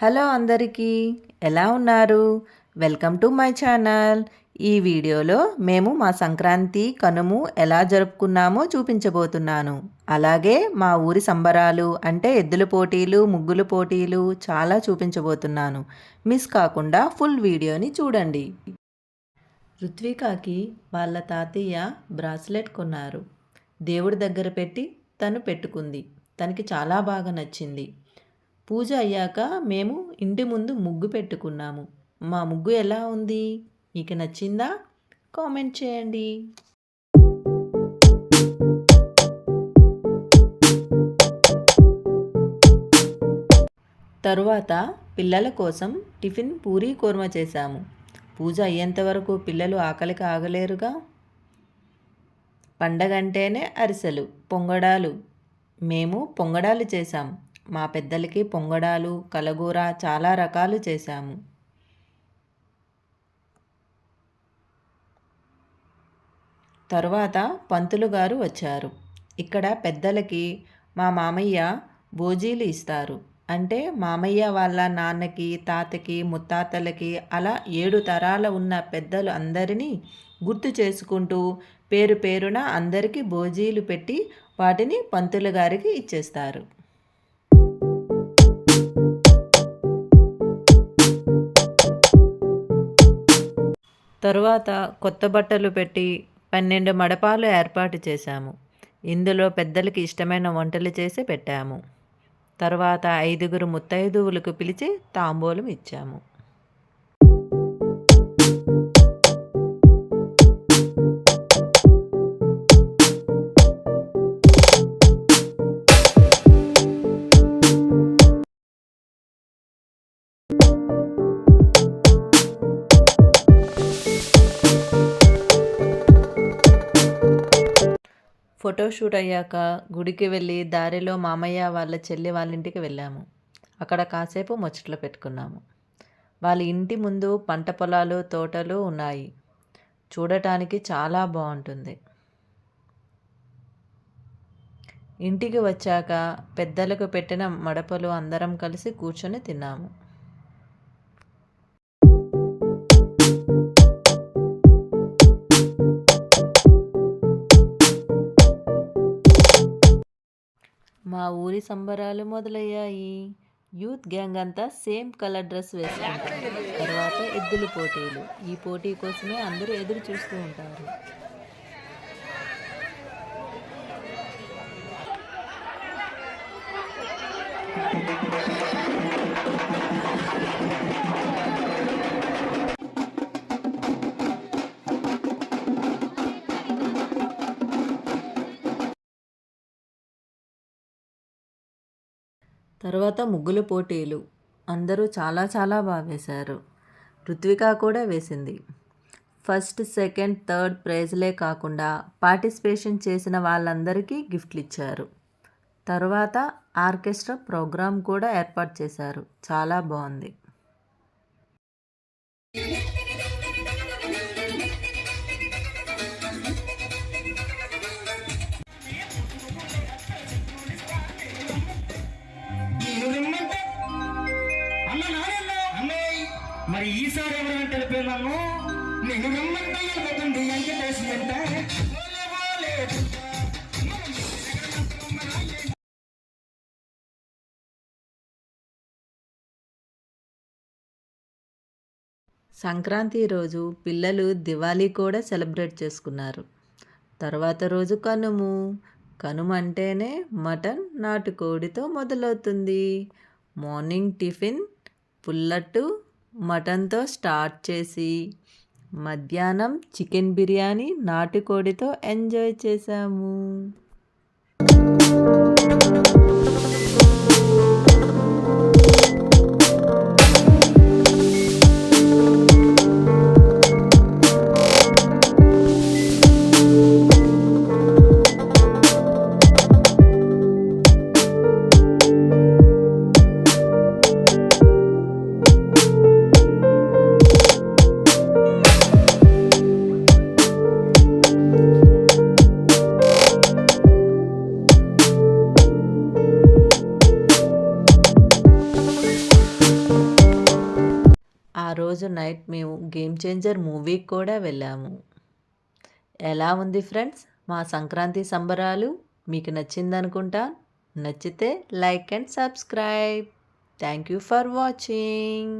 Hello అందరికీ ఎలా ఉన్నారు? Welcome to my channel. ఈ వీడియోలో మేము మా సంక్రాంతి కనుము ఎలా జరుపుకున్నామో చూపించబోతున్నాను. అలాగే మా ఊరి సంబరాలు అంటే ఎద్దుల పోటీలు ముగ్గుల పోటీలు చాలా చూపించబోతున్నాను. మిస్ కాకుండా ఫుల్ వీడియోని చూడండి. రుత్వికాకి వాళ్ళ తాతయ్య బ్రాస్లెట్ కొన్నారు. దేవుడి దగ్గర పెట్టి తను పెట్టుకుంది. తనకి చాలా బాగా నచ్చింది. పూజ అయ్యాక మేము ఇంటి ముందు ముగ్గు పెట్టుకున్నాము. మా ముగ్గు ఎలా ఉంది? మీకు నచ్చిందా? కామెంట్ చేయండి. తరువాత పిల్లల కోసం టిఫిన్ పూరీ కూర్మ చేశాము. పూజ అయ్యేంత వరకు పిల్లలు ఆకలికి ఆగలేరుగా. పండగంటేనే అరిసెలు పొంగడాలు. మేము పొంగడాలు చేశాం. మా పెద్దలకి పొంగడాలు కలగూర చాలా రకాలు చేశాము. తరువాత పంతులు గారు వచ్చారు. ఇక్కడ పెద్దలకి మా మామయ్య భోజీలు ఇస్తారు. అంటే మామయ్య వాళ్ళ నాన్నకి తాతకి ముత్తాతలకి అలా ఏడు తరాల ఉన్న పెద్దలు అందరినీ గుర్తు చేసుకుంటూ పేరు పేరున అందరికీ భోజీలు పెట్టి వాటిని పంతులు గారికి ఇచ్చేస్తారు. తరువాత కొత్త బట్టలు పెట్టి పన్నెండు మడపాలు ఏర్పాటు చేశాము. ఇందులో పెద్దలకి ఇష్టమైన వంటలు చేసి పెట్టాము. తర్వాత ఐదుగురు ముత్తైదువులకు పిలిచి తాంబూలం ఇచ్చాము. ఫోటోషూట్ అయ్యాక గుడికి వెళ్ళి దారిలో మామయ్య వాళ్ళ చెల్లి వాళ్ళ ఇంటికి వెళ్ళాము. అక్కడ కాసేపు ముచ్చట్లు పెట్టుకున్నాము. వాళ్ళ ఇంటి ముందు పంట పొలాలు తోటలు ఉన్నాయి. చూడటానికి చాలా బాగుంటుంది. ఇంటికి వచ్చాక పెద్దలకు పెట్టిన మడపలు అందరం కలిసి కూర్చొని తిన్నాము. మా ఊరి సంబరాలు మొదలయ్యాయి. యూత్ గ్యాంగ్ అంతా సేమ్ కలర్ డ్రెస్ వేసుకుంటారు. తర్వాత ఎద్దుల పోటీలు. ఈ పోటీ కోసమే అందరూ ఎదురు చూస్తూ ఉంటారు. తర్వాత ముగ్గుల పోటీలు. అందరూ చాలా చాలా బాగా వేశారు. రుత్విక కూడా వేసింది. ఫస్ట్ సెకండ్ థర్డ్ ప్రైజ్లే కాకుండా పార్టిసిపేషన్ చేసిన వాళ్ళందరికీ గిఫ్ట్లు ఇచ్చారు. తర్వాత ఆర్కెస్ట్రా ప్రోగ్రాం కూడా ఏర్పాటు చేశారు. చాలా బాగుంది. నన్ను నేను రమ్మంటే అంటే సంక్రాంతి రోజు పిల్లలు దివాళీ కూడా సెలబ్రేట్ చేసుకున్నారు. తర్వాత రోజు కనుము. కనుమ అంటేనే మటన్ నాటుకోడితో మొదలవుతుంది. మార్నింగ్ టిఫిన్ పుల్లట్టు మటన్తో స్టార్ట్ చేసి మధ్యాహ్నం చికెన్ బిర్యానీ నాటుకోడితో ఎంజాయ్ చేసాము రోజు నైట్ మేము గేమ్ చేంజర్ మూవీకి కూడా వెళ్ళాము. ఎలా ఉంది ఫ్రెండ్స్? మా సంక్రాంతి సంబరాలు మీకు నచ్చిందనుకుంటా? నచ్చితే like and subscribe. Thank you for watching.